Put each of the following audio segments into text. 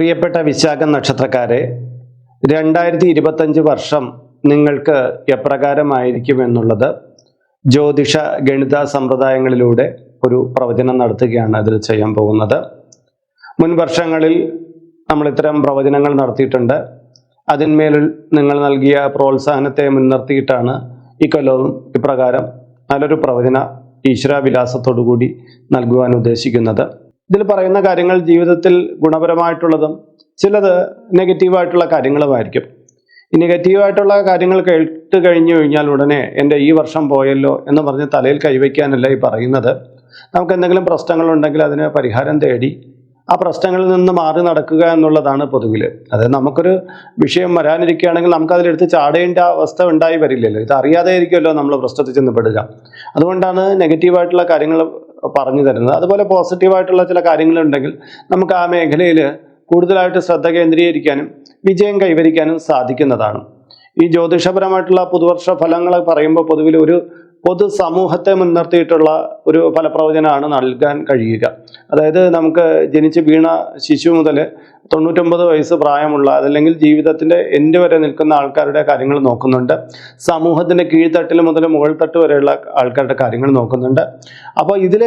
പ്രിയപ്പെട്ട വിശാഖ നക്ഷത്രക്കാരെ രണ്ടായിരത്തി ഇരുപത്തഞ്ച് വർഷം നിങ്ങൾക്ക് എപ്രകാരമായിരിക്കുമെന്നുള്ളത് ജ്യോതിഷ ഗണിത സമ്പ്രദായങ്ങളിലൂടെ ഒരു പ്രവചനം നടത്തുകയാണ് അതിൽ ചെയ്യാൻ പോകുന്നത്. മുൻ വർഷങ്ങളിൽ നമ്മൾ ഇത്തരം പ്രവചനങ്ങൾ നടത്തിയിട്ടുണ്ട്. അതിന്മേൽ നിങ്ങൾ നൽകിയ പ്രോത്സാഹനത്തെ മുൻനിർത്തിയിട്ടാണ് ഈ കൊല്ലവും ഇപ്രകാരം നല്ലൊരു പ്രവചന ഈശ്വരാവിലാസത്തോടുകൂടി നൽകുവാൻ ഉദ്ദേശിക്കുന്നത്. ഇതിൽ പറയുന്ന കാര്യങ്ങൾ ജീവിതത്തിൽ ഗുണപരമായിട്ടുള്ളതും ചിലത് നെഗറ്റീവായിട്ടുള്ള കാര്യങ്ങളുമായിരിക്കും. ഈ നെഗറ്റീവായിട്ടുള്ള കാര്യങ്ങൾ കേട്ട് കഴിഞ്ഞു കഴിഞ്ഞാൽ ഉടനെ എന്റെ ഈ വർഷം പോയല്ലോ എന്ന് പറഞ്ഞ് തലയിൽ കൈവയ്ക്കാനല്ല ഈ പറയുന്നത്. നമുക്ക് എന്തെങ്കിലും പ്രശ്നങ്ങളുണ്ടെങ്കിൽ അതിന് പരിഹാരം തേടി ആ പ്രശ്നങ്ങളിൽ നിന്ന് മാറി നടക്കുക എന്നുള്ളതാണ് പൊതുവിൽ അത് നമുക്കൊരു വിഷയം വരാനിരിക്കുകയാണെങ്കിൽ നമുക്ക് അതിലെടുത്ത് ചാടേണ്ട അവസ്ഥ ഉണ്ടായി വരില്ലല്ലോ. ഇത് അറിയാതെ ആയിരിക്കുമല്ലോ നമ്മൾ പ്രശ്നത്തിൽ ചെന്ന് പെടുക. അതുകൊണ്ടാണ് നെഗറ്റീവായിട്ടുള്ള കാര്യങ്ങൾ പറഞ്ഞു തരുന്നത്. അതുപോലെ പോസിറ്റീവായിട്ടുള്ള ചില കാര്യങ്ങളുണ്ടെങ്കിൽ നമുക്ക് ആ മേഖലയിൽ കൂടുതലായിട്ട് ശ്രദ്ധ കേന്ദ്രീകരിക്കാനും വിജയം കൈവരിക്കാനും സാധിക്കുന്നതാണ്. ഈ ജ്യോതിഷപരമായിട്ടുള്ള പുതുവർഷ ഫലങ്ങൾ പറയുമ്പോൾ പൊതുവിൽ ഒരു പൊതു സമൂഹത്തെ മുൻനിർത്തിയിട്ടുള്ള ഒരു ഫലപ്രവചനമാണ് നൽകാൻ കഴിയുക. അതായത് നമുക്ക് ജനിച്ച് വീണ ശിശു മുതൽ തൊണ്ണൂറ്റൊമ്പത് വയസ്സ് പ്രായമുള്ള അതല്ലെങ്കിൽ ജീവിതത്തിന്റെ എൻഡ് വരെ നിൽക്കുന്ന ആൾക്കാരുടെ കാര്യങ്ങൾ നോക്കുന്നുണ്ട്. സമൂഹത്തിന്റെ കീഴ്ത്തട്ടിൽ മുതൽ മുകൾ തട്ട് വരെയുള്ള ആൾക്കാരുടെ കാര്യങ്ങൾ നോക്കുന്നുണ്ട്. അപ്പോൾ ഇതിൽ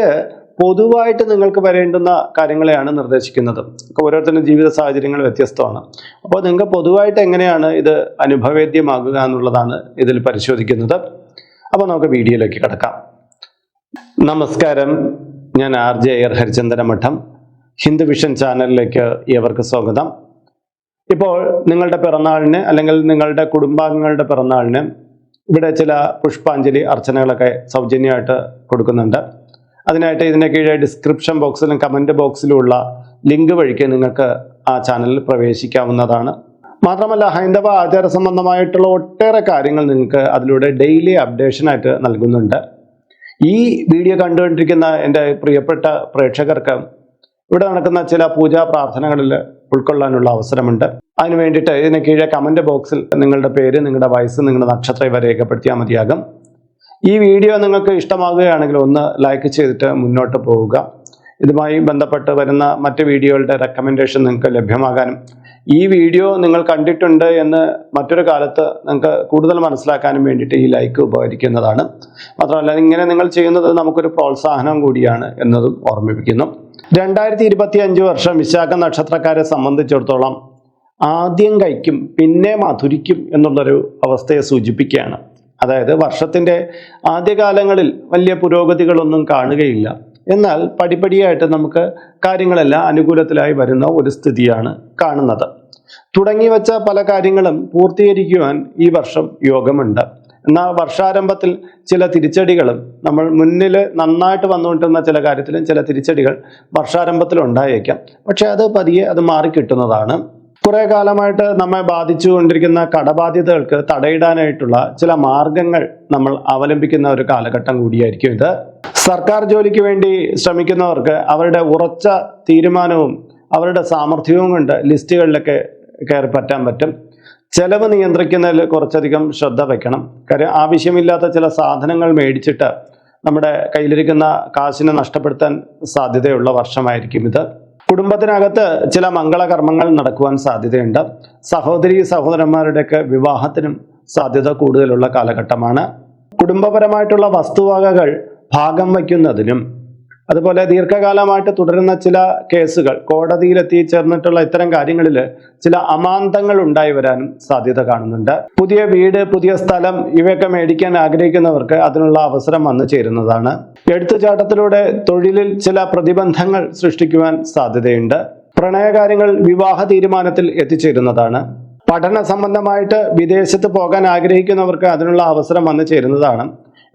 പൊതുവായിട്ട് നിങ്ങൾക്ക് വരേണ്ടുന്ന കാര്യങ്ങളെയാണ് നിർദ്ദേശിക്കുന്നത്. ഓരോരുത്തരുടെ ജീവിത സാഹചര്യങ്ങൾ വ്യത്യസ്തമാണ്. അപ്പോൾ നിങ്ങൾക്ക് പൊതുവായിട്ട് എങ്ങനെയാണ് ഇത് അനുഭവേദ്യമാകുക എന്നുള്ളതാണ് ഇതിൽ പരിശോധിക്കുന്നത്. അപ്പോൾ നമുക്ക് വീഡിയോയിലേക്ക് കിടക്കാം. നമസ്കാരം. ഞാൻ ആർ ജെ അയ്യർ ഹരിചന്ദന മഠം ഹിന്ദു വിഷൻ ചാനലിലേക്ക് ഏവർക്ക് സ്വാഗതം. ഇപ്പോൾ നിങ്ങളുടെ പിറന്നാളിന് അല്ലെങ്കിൽ നിങ്ങളുടെ കുടുംബാംഗങ്ങളുടെ പിറന്നാളിന് ഇവിടെ ചില പുഷ്പാഞ്ജലി അർച്ചനകളൊക്കെ സൗജന്യമായിട്ട് കൊടുക്കുന്നുണ്ട്. അതിനായിട്ട് ഇതിന്റെ കീഴെ ഡിസ്ക്രിപ്ഷൻ ബോക്സിലും കമന്റ് ബോക്സിലുമുള്ള ലിങ്ക് വഴിക്ക് നിങ്ങൾക്ക് ആ ചാനലിൽ പ്രവേശിക്കാവുന്നതാണ്. മാത്രമല്ല ഹൈന്ദവ ആചാര സംബന്ധമായിട്ടുള്ള ഒട്ടേറെ കാര്യങ്ങൾ നിങ്ങൾക്ക് അതിലൂടെ ഡെയിലി അപ്ഡേഷനായിട്ട് നൽകുന്നുണ്ട്. ഈ വീഡിയോ കണ്ടുകൊണ്ടിരിക്കുന്ന എന്റെ പ്രിയപ്പെട്ട പ്രേക്ഷകർക്ക് ഇവിടെ നടക്കുന്ന ചില പൂജാ പ്രാർത്ഥനകളിൽ ഉൾക്കൊള്ളാനുള്ള അവസരമുണ്ട്. അതിന് വേണ്ടിയിട്ട് ഇതിന് കീഴെ കമന്റ് ബോക്സിൽ നിങ്ങളുടെ പേര് നിങ്ങളുടെ വയസ്സ് നിങ്ങളുടെ നക്ഷത്രം ഇവ രേഖപ്പെടുത്തിയാൽ മതിയാകും. ഈ വീഡിയോ നിങ്ങൾക്ക് ഇഷ്ടമാകുകയാണെങ്കിൽ ഒന്ന് ലൈക്ക് ചെയ്തിട്ട് മുന്നോട്ട് പോവുക. ഇതുമായി ബന്ധപ്പെട്ട് വരുന്ന മറ്റ് വീഡിയോകളുടെ റെക്കമെൻഡേഷൻ നിങ്ങൾക്ക് ലഭ്യമാകാനും ഈ വീഡിയോ നിങ്ങൾ കണ്ടിട്ടുണ്ട് എന്ന് മറ്റൊരു കാലത്ത് നിങ്ങൾക്ക് കൂടുതൽ മനസ്സിലാക്കാനും വേണ്ടിയിട്ട് ഈ ലൈക്ക് ഉപകരിക്കുന്നതാണ്. മാത്രമല്ല ഇങ്ങനെ നിങ്ങൾ ചെയ്യുന്നത് നമുക്കൊരു പ്രോത്സാഹനം കൂടിയാണ് എന്നതും ഓർമ്മിപ്പിക്കുന്നു. രണ്ടായിരത്തി ഇരുപത്തി അഞ്ച് വർഷം വിശാഖ നക്ഷത്രക്കാരെ സംബന്ധിച്ചിടത്തോളം ആദ്യം കഴിക്കും പിന്നെ മധുരിക്കും എന്നുള്ളൊരു അവസ്ഥയെ സൂചിപ്പിക്കുകയാണ്. അതായത് വർഷത്തിന്റെ ആദ്യകാലങ്ങളിൽ വലിയ പുരോഗതികളൊന്നും കാണുകയില്ല. എന്നാൽ പടിപടിയായിട്ട് നമുക്ക് കാര്യങ്ങളെല്ലാം അനുകൂലത്തിലായി വരുന്ന ഒരു സ്ഥിതിയാണ് കാണുന്നത്. തുടങ്ങി വച്ച പല കാര്യങ്ങളും പൂർത്തീകരിക്കുവാൻ ഈ വർഷം യോഗമുണ്ട്. എന്നാൽ വർഷാരംഭത്തിൽ ചില തിരിച്ചടികളും നമ്മൾ മുന്നിൽ നന്നായിട്ട് വന്നുകൊണ്ടിരുന്ന ചില കാര്യത്തിലും ചില തിരിച്ചടികൾ വർഷാരംഭത്തിൽ ഉണ്ടായേക്കാം പക്ഷേ അത് പതിയെ അത് മാറിക്കിട്ടുന്നതാണ്. കുറെ കാലമായിട്ട് നമ്മെ ബാധിച്ചു കൊണ്ടിരിക്കുന്ന കടബാധ്യതകൾക്ക് തടയിടാനായിട്ടുള്ള ചില മാർഗങ്ങൾ നമ്മൾ അവലംബിക്കുന്ന ഒരു കാലഘട്ടം കൂടിയായിരിക്കും ഇത്. സർക്കാർ ജോലിക്ക് വേണ്ടി ശ്രമിക്കുന്നവർക്ക് അവരുടെ ഉറച്ച തീരുമാനവും അവരുടെ സാമർഥ്യവും കൊണ്ട് ലിസ്റ്റുകളിലൊക്കെ കയറി പറ്റാൻ പറ്റും. ചെലവ് നിയന്ത്രിക്കുന്നതിൽ കുറച്ചധികം ശ്രദ്ധ വയ്ക്കണം കാര്യം ആവശ്യമില്ലാത്ത ചില സാധനങ്ങൾ മേടിച്ചിട്ട് നമ്മുടെ കയ്യിലിരിക്കുന്ന കാശിനെ നഷ്ടപ്പെടുത്താൻ സാധ്യതയുള്ള വർഷമായിരിക്കും ഇത്. കുടുംബത്തിനകത്ത് ചില മംഗളകർമ്മങ്ങൾ നടക്കുവാൻ സാധ്യതയുണ്ട്. സഹോദരി സഹോദരന്മാരുടെയൊക്കെ വിവാഹത്തിനും സാധ്യത കൂടുതലുള്ള കാലഘട്ടമാണ്. കുടുംബപരമായിട്ടുള്ള വസ്തുവകകൾ ഭാഗം വയ്ക്കുന്നതിനും അതുപോലെ ദീർഘകാലമായിട്ട് തുടരുന്ന ചില കേസുകൾ കോടതിയിൽ ചേർന്നിട്ടുള്ള ഇത്തരം കാര്യങ്ങളിൽ ചില അമാന്തങ്ങൾ ഉണ്ടായി വരാനും സാധ്യത കാണുന്നുണ്ട്. പുതിയ വീട് പുതിയ സ്ഥലം ഇവയൊക്കെ മേടിക്കാൻ ആഗ്രഹിക്കുന്നവർക്ക് അതിനുള്ള അവസരം വന്നു ചേരുന്നതാണ്. എടുത്തുചാട്ടത്തിലൂടെ തൊഴിലിൽ ചില പ്രതിബന്ധങ്ങൾ സൃഷ്ടിക്കുവാൻ സാധ്യതയുണ്ട്. പ്രണയകാര്യങ്ങൾ വിവാഹ തീരുമാനത്തിൽ എത്തിച്ചേരുന്നതാണ്. പഠന സംബന്ധമായിട്ട് വിദേശത്ത് പോകാൻ ആഗ്രഹിക്കുന്നവർക്ക് അതിനുള്ള അവസരം വന്നു ചേരുന്നതാണ്.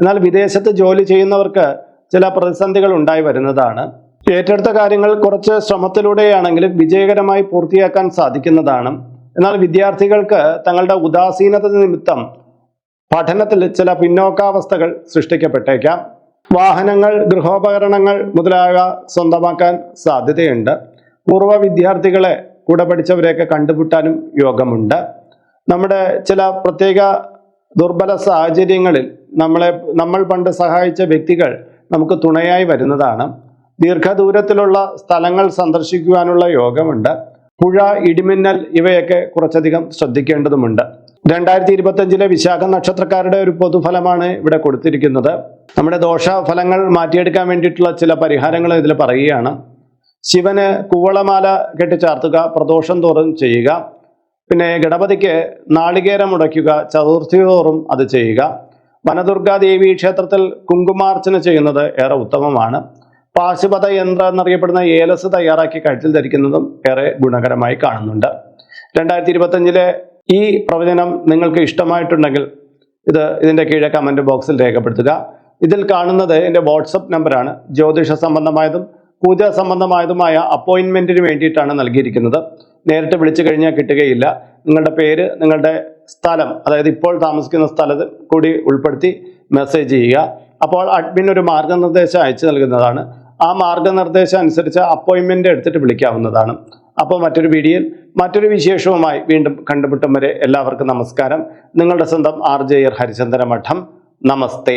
എന്നാൽ വിദേശത്ത് ജോലി ചെയ്യുന്നവർക്ക് ചില പ്രതിസന്ധികൾ ഉണ്ടായി വരുന്നതാണ്. ഏറ്റെടുത്ത കാര്യങ്ങൾ കുറച്ച് ശ്രമത്തിലൂടെയാണെങ്കിലും വിജയകരമായി പൂർത്തിയാക്കാൻ സാധിക്കുന്നതാണ്. എന്നാൽ വിദ്യാർത്ഥികൾക്ക് തങ്ങളുടെ ഉദാസീനത നിമിത്തം പഠനത്തിൽ ചില പിന്നോക്കാവസ്ഥകൾ സൃഷ്ടിക്കപ്പെട്ടേക്കാം. വാഹനങ്ങൾ ഗൃഹോപകരണങ്ങൾ മുതലായവ സ്വന്തമാക്കാൻ സാധ്യതയുണ്ട്. പൂർവ വിദ്യാർത്ഥികളെ കൂടെ പഠിച്ചവരെയൊക്കെ കണ്ടുമുട്ടാനും യോഗമുണ്ട്. നമ്മുടെ ചില പ്രത്യേക ദുർബല സാഹചര്യങ്ങളിൽ നമ്മളെ നമ്മൾ പണ്ട് സഹായിച്ച വ്യക്തികൾ നമുക്ക് തുണയായി വരുന്നതാണ്. ദീർഘദൂരത്തിലുള്ള സ്ഥലങ്ങൾ സന്ദർശിക്കുവാനുള്ള യോഗമുണ്ട്. പുഴ ഇടിമിന്നൽ ഇവയൊക്കെ കുറച്ചധികം ശ്രദ്ധിക്കേണ്ടതുമുണ്ട്. രണ്ടായിരത്തി ഇരുപത്തഞ്ചിലെ വിശാഖ നക്ഷത്രക്കാരുടെ ഒരു പൊതുഫലമാണ് ഇവിടെ കൊടുത്തിരിക്കുന്നത്. നമ്മുടെ ദോഷഫലങ്ങൾ മാറ്റിയെടുക്കാൻ വേണ്ടിയിട്ടുള്ള ചില പരിഹാരങ്ങൾ ഇതിൽ പറയുകയാണ്. ശിവന് കൂവളമാല കെട്ടിച്ചാർത്തുക പ്രദോഷം തോറും ചെയ്യുക. പിന്നെ ഗണപതിക്ക് നാളികേരം മുടയ്ക്കുക ചതുർത്ഥി തോറും അത് ചെയ്യുക. വനദുർഗാ ദേവി ക്ഷേത്രത്തിൽ കുങ്കുമാർച്ചന ചെയ്യുന്നത് ഏറെ ഉത്തമമാണ്. പാശുപത യന്ത്രം എന്നറിയപ്പെടുന്ന ഏലസ് തയ്യാറാക്കി കഴുത്തിൽ ധരിക്കുന്നതും ഏറെ ഗുണകരമായി കാണുന്നുണ്ട്. രണ്ടായിരത്തി ഇരുപത്തഞ്ചിലെ ഈ പ്രവചനം നിങ്ങൾക്ക് ഇഷ്ടമായിട്ടുണ്ടെങ്കിൽ ഇത് ഇതിന്റെ കീഴെ കമന്റ് ബോക്സിൽ രേഖപ്പെടുത്തുക. ഇതിൽ കാണുന്നത് എന്റെ വാട്സപ്പ് നമ്പറാണ് ജ്യോതിഷ സംബന്ധമായതും പൂജ സംബന്ധമായതുമായ അപ്പോയിൻമെന്റിന് വേണ്ടിയിട്ടാണ് നൽകിയിരിക്കുന്നത്. നേരിട്ട് വിളിച്ചു കഴിഞ്ഞാൽ കിട്ടുകയില്ല. നിങ്ങളുടെ പേര് നിങ്ങളുടെ സ്ഥലം അതായത് ഇപ്പോൾ താമസിക്കുന്ന സ്ഥലത്ത് കൂടി ഉൾപ്പെടുത്തി മെസ്സേജ് ചെയ്യുക. അപ്പോൾ അഡ്മിൻ ഒരു മാർഗനിർദ്ദേശം അയച്ചു നൽകുന്നതാണ്. ആ മാർഗനിർദ്ദേശം അനുസരിച്ച് അപ്പോയിൻമെന്റ് എടുത്തിട്ട് വിളിക്കാവുന്നതാണ്. അപ്പോൾ മറ്റൊരു വീഡിയോയിൽ മറ്റൊരു വിശേഷവുമായി വീണ്ടും കണ്ടുമുട്ടും വരെ എല്ലാവർക്കും നമസ്കാരം. നിങ്ങളുടെ സ്വന്തം ആർ ജെ ഹരിചന്ദ്ര മഠം നമസ്തേ.